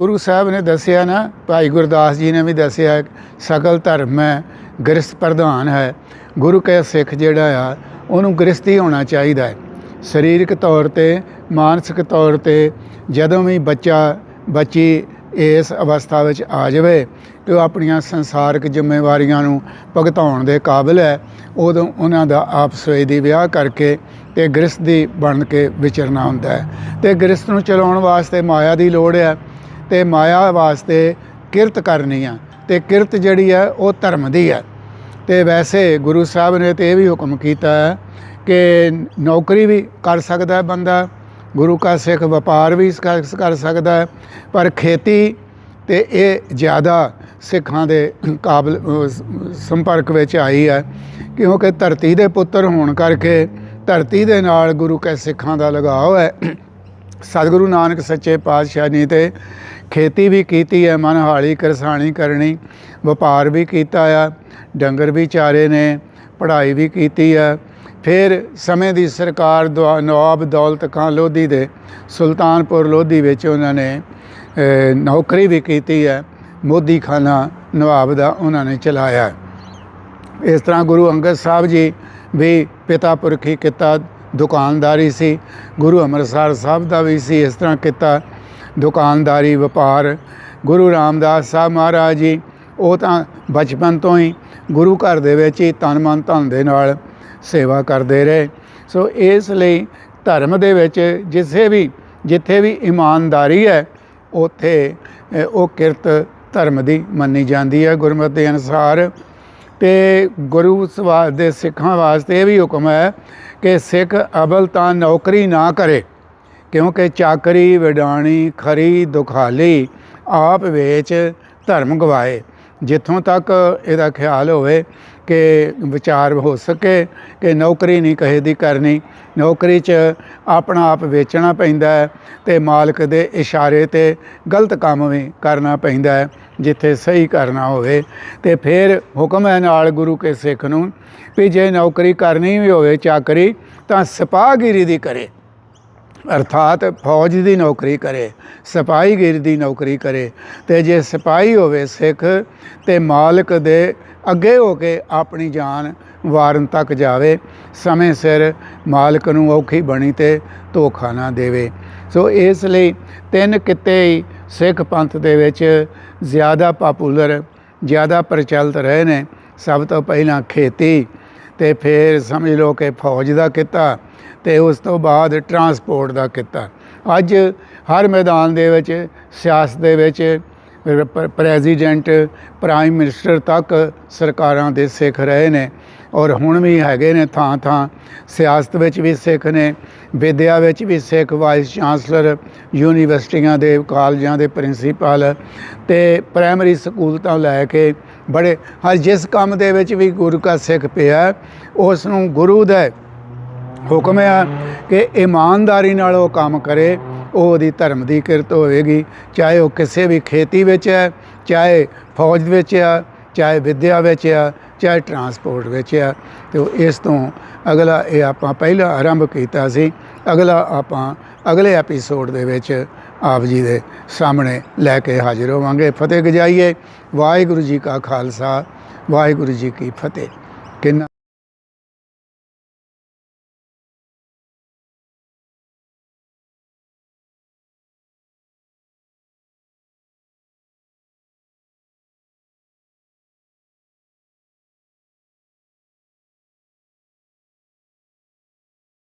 ਗੁਰੂ ਸਾਹਿਬ ਨੇ ਦੱਸਿਆ ਨਾ, ਭਾਈ ਗੁਰਦਾਸ ਜੀ ਨੇ ਵੀ ਦੱਸਿਆ ਸਕਲ ਧਰਮ ਹੈ, ਗ੍ਰਸਥ ਪ੍ਰਧਾਨ ਹੈ। ਗੁਰੂ ਕਾ ਸਿੱਖ ਜਿਹੜਾ ਆ, ਉਹਨੂੰ ਗ੍ਰਸਤੀ ਹੋਣਾ ਚਾਹੀਦਾ ਹੈ। ਸਰੀਰਕ ਤੌਰ ਤੇ, ਮਾਨਸਿਕ ਤੌਰ ਤੇ, ਜਦੋਂ ਵੀ ਬੱਚਾ, ਬੱਚੀ ਇਸ ਅਵਸਥਾ ਵਿੱਚ ਆ ਜਾਵੇ, ਤੇ ਉਹ ਆਪਣੀਆਂ ਸੰਸਾਰਿਕ ਜ਼ਿੰਮੇਵਾਰੀਆਂ ਨੂੰ ਭੁਗਤਾਉਣ ਦੇ ਕਾਬਿਲ ਹੈ। ਉਦੋਂ ਉਹਨਾਂ ਦਾ ਆਪਸ ਵਿੱਚ ਦੀ ਵਿਆਹ ਕਰਕੇ ਤੇ ਗ੍ਰਸਤ ਦੀ ਬਣ ਕੇ ਵਿਚਰਨਾ ਹੁੰਦਾ ਹੈ। ਤੇ ਗ੍ਰਸਤ ਨੂੰ ਚਲਾਉਣ ਵਾਸਤੇ ਮਾਇਆ ਦੀ ਲੋੜ ਹੈ। ਤੇ ਮਾਇਆ ਵਾਸਤੇ ਕਿਰਤ ਕਰਨੀ ਆ ਤੇ ਕਿਰਤ ਜਿਹੜੀ ਹੈ ਉਹ ਧਰਮ ਦੀ ਹੈ ਤੇ ਵੈਸੇ ਗੁਰੂ ਸਾਹਿਬ ਨੇ ਤੇ ਇਹ ਵੀ ਹੁਕਮ ਕੀਤਾ ਹੈ ਕਿ ਨੌਕਰੀ ਵੀ ਕਰ ਸਕਦਾ ਹੈ ਬੰਦਾ, ਗੁਰੂ ਕਾ ਸਿੱਖ ਵਪਾਰ ਵੀ ਕਰ ਸਕਦਾ ਹੈ, ਪਰ ਖੇਤੀ ਤੇ ਇਹ ਜ਼ਿਆਦਾ ਸਿੱਖਾਂ ਦੇ ਕਾਬਲ ਸੰਪਰਕ ਵਿੱਚ ਆਈ ਹੈ, ਕਿਉਂਕਿ ਧਰਤੀ ਦੇ ਪੁੱਤਰ ਹੋਣ ਕਰਕੇ ਧਰਤੀ ਦੇ ਨਾਲ ਗੁਰੂ ਕਾ ਸਿੱਖਾਂ ਦਾ ਲਗਾਓ ਹੈ। ਸਤਿਗੁਰੂ ਨਾਨਕ ਸੱਚੇ ਪਾਤਸ਼ਾਹ ਜੀ ਤੇ ਖੇਤੀ ਵੀ ਕੀਤੀ ਹੈ ਮਨਹਾਲੀ ਕਰਸਾਣੀ ਕਰਨੀ, ਵਪਾਰ ਵੀ ਕੀਤਾ ਆ, ਡੰਗਰ ਵੀ ਚਾਰੇ ਨੇ, ਪੜ੍ਹਾਈ ਵੀ ਕੀਤੀ ਆ। ਫਿਰ ਸਮੇਂ ਦੀ ਸਰਕਾਰ ਦੁਆ- ਨਵਾਬ ਦੌਲਤ ਖਾਨ ਲੋਧੀ ਦੇ, ਸੁਲਤਾਨਪੁਰ ਲੋਧੀ ਵਿੱਚ ਉਹਨਾਂ ਨੇ ਨੌਕਰੀ ਵੀ ਕੀਤੀ ਹੈ। ਮੋਦੀ ਖਾਨਾ ਨਵਾਬ ਦਾ ਉਹਨਾਂ ਨੇ ਚਲਾਇਆ। ਇਸ ਤਰ੍ਹਾਂ ਗੁਰੂ ਅੰਗਦ ਸਾਹਿਬ ਜੀ ਵੀ ਪਿਤਾ ਪੁਰਖੀ ਕਿੱਤਾ ਦੁਕਾਨਦਾਰੀ ਸੀ, ਗੁਰੂ ਅੰਮ੍ਰਿਤਸਰ ਸਾਹਿਬ ਦਾ ਵੀ ਸੀ, ਇਸ ਤਰ੍ਹਾਂ ਕੀਤਾ ਦੁਕਾਨਦਾਰੀ, ਵਪਾਰ, ਗੁਰੂ ਰਾਮਦਾਸ ਸਾਹਿਬ ਮਹਾਰਾਜ ਜੀ, ਉਹ ਤਾਂ ਬਚਪਨ ਤੋਂ ਹੀ ਗੁਰੂ ਘਰ ਦੇ ਵਿੱਚ ਹੀ ਤਨ ਮਨ ਧਨ ਦੇ ਨਾਲ ਸੇਵਾ ਕਰਦੇ ਰਹੇ। ਸੋ ਇਸ ਲਈ ਧਰਮ ਦੇ ਵਿੱਚ ਜਿਸੇ ਵੀ, ਜਿੱਥੇ ਵੀ ਇਮਾਨਦਾਰੀ ਹੈ, ਉੱਥੇ ਉਹ ਕਿਰਤ ਧਰਮ ਦੀ ਮੰਨੀ ਜਾਂਦੀ ਹੈ ਗੁਰਮਤਿ ਦੇ ਅਨੁਸਾਰ। ਤੇ ਗੁਰੂ ਸਵਾ, ਦੇ ਸਿੱਖਾਂ ਵਾਸਤੇ ਇਹ ਵੀ ਹੁਕਮ ਹੈ ਕਿ ਸਿੱਖ ਅਬਲ ਤਾਂ ਨੌਕਰੀ ਨਾ ਕਰੇ। ਕਿਉਂਕਿ ਚਾਕਰੀ, ਵਿਡਾਣੀ, ਖਰੀ, ਦੁਖਾਲੀ ਆਪ ਵੇਚ ਧਰਮ ਗਵਾਏ। ਜਿੱਥੋਂ ਤੱਕ ਇਹਦਾ ਖਿਆਲ ਹੋਵੇ ਕਿ ਵਿਚਾਰ ਹੋ ਸਕੇ ਕਿ ਨੌਕਰੀ ਨਹੀਂ ਕਹੇ ਦੀ ਕਰਨੀ, ਨੌਕਰੀ 'ਚ ਆਪਣਾ ਆਪ ਵੇਚਣਾ ਪੈਂਦਾ ਹੈ ਤੇ ਮਾਲਕ ਦੇ ਇਸ਼ਾਰੇ ਤੇ ਗਲਤ ਕੰਮ ਵੀ ਕਰਨਾ ਪੈਂਦਾ ਹੈ, ਜਿੱਥੇ ਸਹੀ ਕਰਨਾ ਹੋਵੇ। ਤੇ ਫਿਰ ਹੁਕਮ ਹੈ ਨਾਲ ਗੁਰੂ ਕੇ ਸਿੱਖ ਨੂੰ ਵੀ ਜੇ ਨੌਕਰੀ ਕਰਨੀ ਵੀ ਹੋਵੇ ਚਾਕਰੀ, ਤਾਂ ਸਿਪਾਹਗਿਰੀ ਦੀ ਕਰੇ। ਅਰਥਾਤ ਫੌਜ ਦੀ ਨੌਕਰੀ ਕਰੇ ਸਿਪਾਹੀਗਿਰੀ ਦੀ ਨੌਕਰੀ ਕਰੇ, ਤੇ ਜੇ ਸਿਪਾਹੀ ਹੋਵੇ ਸਿੱਖ ਤੇ ਮਾਲਕ ਦੇ ਅੱਗੇ ਹੋ ਕੇ ਆਪਣੀ ਜਾਨ ਵਾਰਨ ਤੱਕ ਜਾਵੇ, ਸਮੇਂ ਸਿਰ ਮਾਲਕ ਨੂੰ ਔਖੀ ਬਣੀ ਤੇ ਧੋਖਾ ਨਾ ਦੇਵੇ। ਸੋ ਇਸ ਲਈ ਤਿੰਨ ਕਿੱਤੇ ਹੀ ਸਿੱਖ ਪੰਥ ਦੇ ਵਿੱਚ ਜ਼ਿਆਦਾ ਪਾਪੂਲਰ, ਜ਼ਿਆਦਾ ਪ੍ਰਚਲਿਤ ਰਹੇ ਨੇ। ਸਭ ਤੋਂ ਪਹਿਲਾਂ ਖੇਤੀ ਤੇ ਫਿਰ ਸਮਝ ਲਓ ਕਿ ਫੌਜ ਦਾ ਕਿੱਤਾ ਤੇ ਉਸ ਤੋਂ ਬਾਅਦ ਟਰਾਂਸਪੋਰਟ ਦਾ ਕਿੱਤਾ। ਅੱਜ ਹਰ ਮੈਦਾਨ ਦੇ ਵਿੱਚ, ਸਿਆਸਤ ਦੇ ਵਿੱਚ ਪ੍ਰੈਜ਼ੀਡੈਂਟ ਪ੍ਰਾਈਮ ਮਿਨਿਸਟਰ ਤੱਕ ਸਰਕਾਰਾਂ ਦੇ ਸਿੱਖ ਰਹੇ ਨੇ ਔਰ ਹੁਣ ਵੀ ਹੈਗੇ ਨੇ ਥਾਂ ਥਾਂ। ਸਿਆਸਤ ਵਿੱਚ ਵੀ ਸਿੱਖ ਨੇ, ਵਿਦਿਆ ਵਿੱਚ ਵੀ ਸਿੱਖ ਵਾਈਸ ਚਾਂਸਲਰ ਯੂਨੀਵਰਸਿਟੀਆਂ ਦੇ ਕਾਲਜਾਂ ਦੇ ਪ੍ਰਿੰਸੀਪਲ ਤੇ ਪ੍ਰਾਇਮਰੀ ਸਕੂਲ ਤੋਂ ਲੈ ਕੇ ਬੜੇ, ਹਰ ਜਿਸ ਕੰਮ ਦੇ ਵਿੱਚ ਵੀ ਗੁਰੂ ਕਾ ਸਿੱਖ ਪਿਆ ਉਸ ਨੂੰ ਗੁਰੂ ਦਾ ਹੁਕਮ ਹੈ ਕਿ ਇਮਾਨਦਾਰੀ ਨਾਲ ਉਹ ਕੰਮ ਕਰੇ, ਉਹ ਉਹਦੀ ਧਰਮ ਦੀ ਕਿਰਤ ਹੋਵੇਗੀ। ਚਾਹੇ ਉਹ ਕਿਸੇ ਵੀ ਖੇਤੀ ਵਿੱਚ ਹੈ, ਚਾਹੇ ਫੌਜ ਵਿੱਚ ਆ ਚਾਹੇ ਵਿਦਿਆ ਵਿੱਚ ਆ ਚਾਹੇ ਟਰਾਂਸਪੋਰਟ ਵਿੱਚ ਆ ਤੇ ਇਸ ਤੋਂ ਅਗਲਾ ਇਹ ਆਪਾਂ ਪਹਿਲਾਂ ਆਰੰਭ ਕੀਤਾ ਸੀ, ਅਗਲਾ ਆਪਾਂ ਅਗਲੇ ਐਪੀਸੋਡ ਦੇ ਵਿੱਚ ਆਪ ਜੀ ਦੇ ਸਾਹਮਣੇ ਲੈ ਕੇ ਹਾਜ਼ਰ ਹੋਵਾਂਗੇ। ਫਤਿਹ ਗਜਾਈਏ ਵਾਹਿਗੁਰੂ ਜੀ ਕਾ ਖਾਲਸਾ, ਵਾਹਿਗੁਰੂ ਜੀ ਕੀ ਫਤਿਹ। ਕਿੰਨਾ